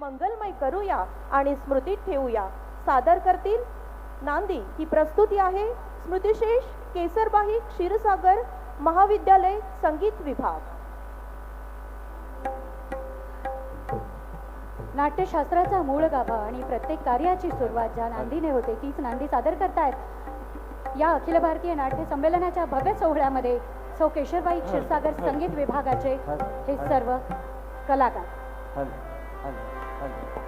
मंगलमय करूया आणि स्मृतीत ठेवूया. सादर करतील नांदी. ही प्रस्तुती आहे स्मृतिशेष केसरबाई क्षीरसागर महाविद्यालय संगीत विभाग. नाट्यशास्त्राचा मूळ गाभा आणि प्रत्येक कार्याची सुरुवात ज्या नांदीने होते तीच नांदी सादर करतायत. या अखिल भारतीय नाट्य संमेलनाच्या भव्य सोहळ्यामध्ये सौ केशरबाई क्षीरसागर संगीत विभागाचे हे सर्व कलाकार. हॅलो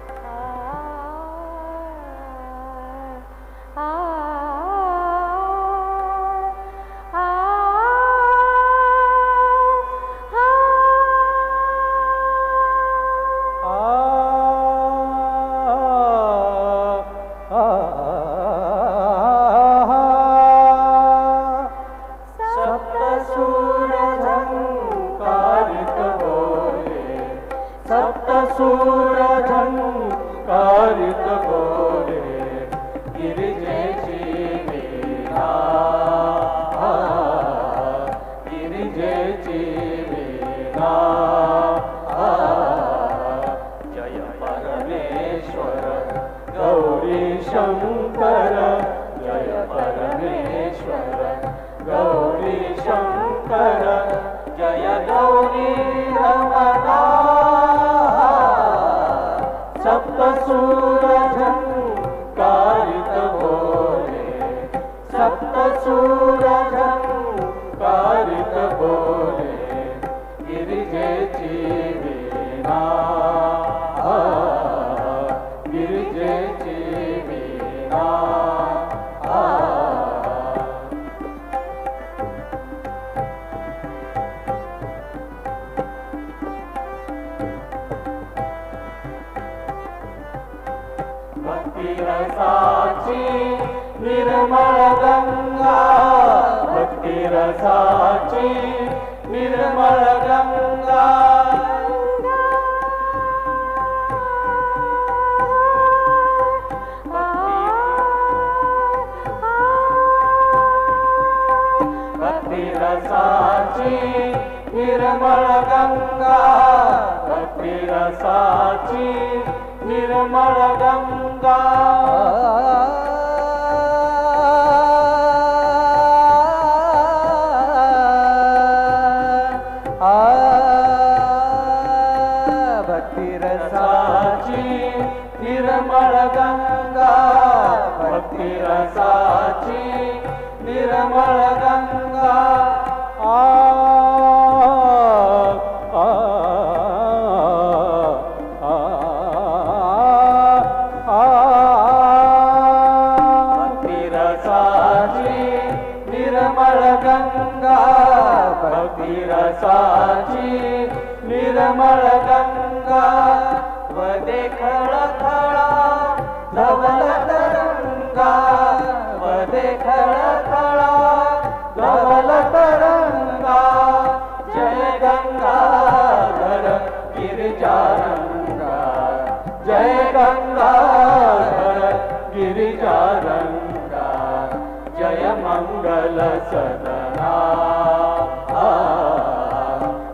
कपोरे गिरिजय जीवे गिरिजय जीवे जय परमेश्वर गौरीशंकर जय परमेश्वर गौरीशंकर सप्तसूर कारित बोले गिरिजेची वीणा गिरिजेची वीणा भक्तिरसाची निर्मळ गंगा भक्तिरसाची निर्मळ गंगा भक्तिरसाची निर्मळ गंगा भक्तिरसाची निर्मळ गंगा निर्मल आीर सजी निरमल गंगा भकीर सा खड़ा जय गङ्गा गिरिजानय मङ्गल सदना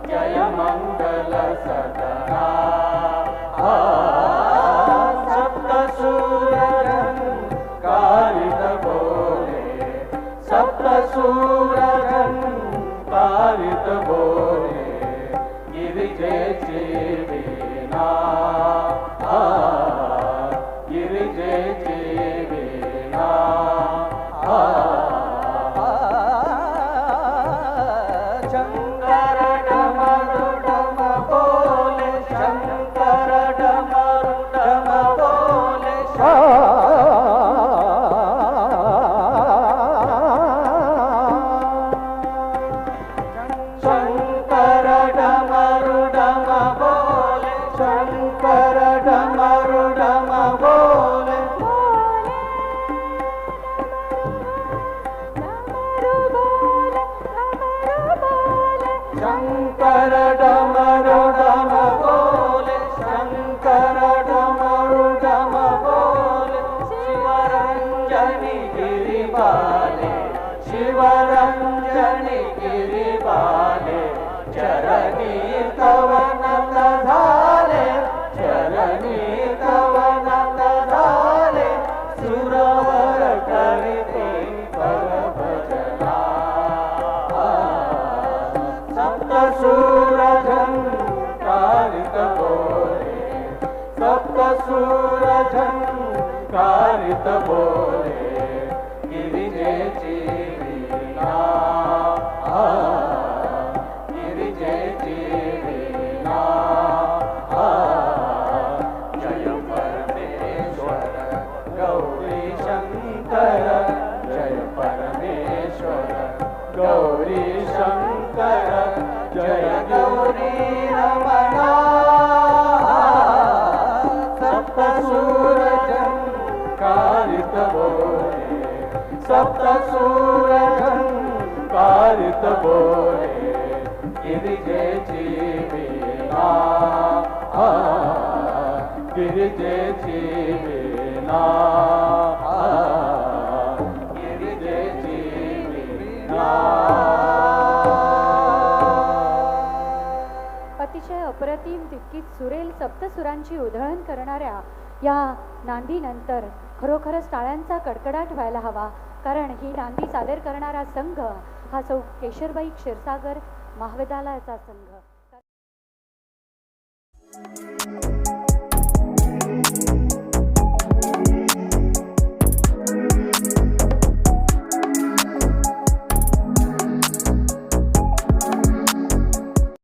जय मङ्गल सदना गिरिबाले शिवरञ्जनि गिरिबाले चरणी तव गौरी शंकर जय गौरी रमणा सप्तसूर कारित बोले सप्तसूर कारित बोले अप्रतिम तितकीच सुरेल सप्तसुरांची उधळण करणाऱ्या या नांदीनंतर खरोखरच टाळ्यांचा कडकडाट व्हायला हवा. कारण ही नांदी सादर करणारा संघ हा सौ केशरबाई क्षीरसागर महाविद्यालयाचा संघ.